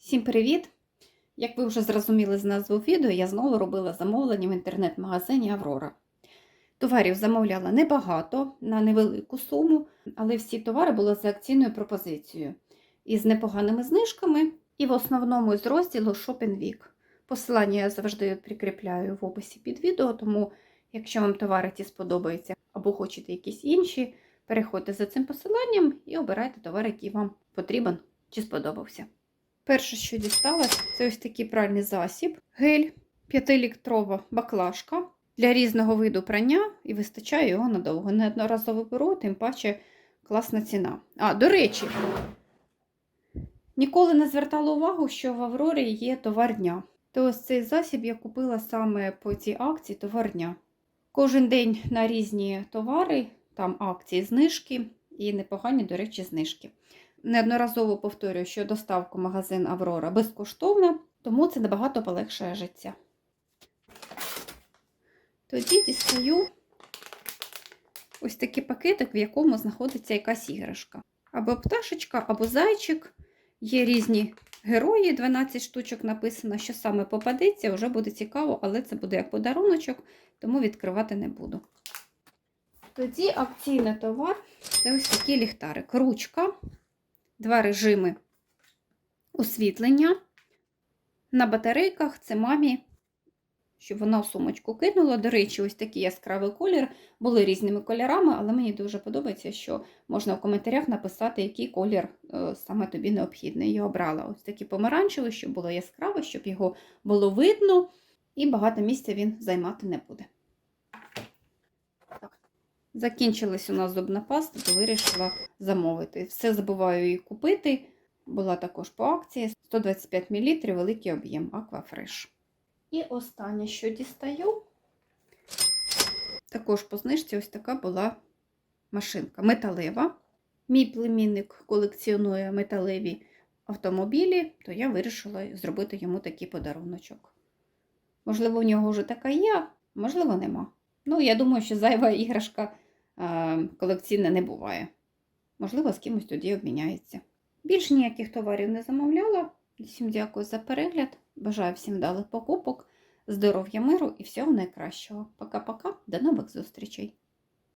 Всім привіт! Як ви вже зрозуміли з назви відео, я знову робила замовлення в інтернет-магазині Аврора. Товарів замовляла небагато на невелику суму, але всі товари були за акційною пропозицією із непоганими знижками і в основному з розділу Shopping Week. Посилання я завжди прикріпляю в описі під відео, тому якщо вам товари ті сподобаються або хочете якісь інші, переходьте за цим посиланням і обирайте товар, який вам потрібен чи сподобався. Перше, що дісталось, це ось такий пральний засіб, гель, 5-літрова баклажка для різного виду прання і вистачає його надовго. Неодноразово беру, тим паче класна ціна. А, до речі, ніколи не звертала увагу, що в Аврорі є товар дня. То ось цей засіб я купила саме по цій акції товар дня. Кожен день на різні товари, там акції, знижки і непогані, до речі, знижки. Неодноразово повторюю, що доставка в магазин Аврора безкоштовна, тому це набагато полегшує життя. Тоді дістаю ось такий пакетик, в якому знаходиться якась іграшка. Або пташечка, або зайчик. Є різні герої, 12 штучок написано, що саме попадеться, вже буде цікаво, але це буде як подаруночок, тому відкривати не буду. Тоді акційний товар це ось такий ліхтарик. Ручка, два режими освітлення. На батарейках це мамі, щоб вона в сумочку кинула. До речі, ось такий яскравий колір. Були різними кольорами, але мені дуже подобається, що можна в коментарях написати, який колір е, саме тобі необхідний. Я обрала ось такий помаранчевий, щоб було яскраво, щоб його було видно, і багато місця він займати не буде. Закінчилась у нас зубна паста, то вирішила замовити. Все забуваю її купити. Була також по акції 125 мл, великий об'єм Аквафреш. І останнє, що дістаю, також по знижці ось така була машинка металева. Мій племінник колекціонує металеві автомобілі, то я вирішила зробити йому такий подаруночок. Можливо, у нього вже така є, можливо, нема. Ну, я думаю, що зайва іграшка колекційна не буває. Можливо, з кимось тоді обміняється. Більш ніяких товарів не замовляла. Всім дякую за перегляд. Бажаю всім вдалих покупок, здоров'я, миру і всього найкращого. Пока-пока, до нових зустрічей!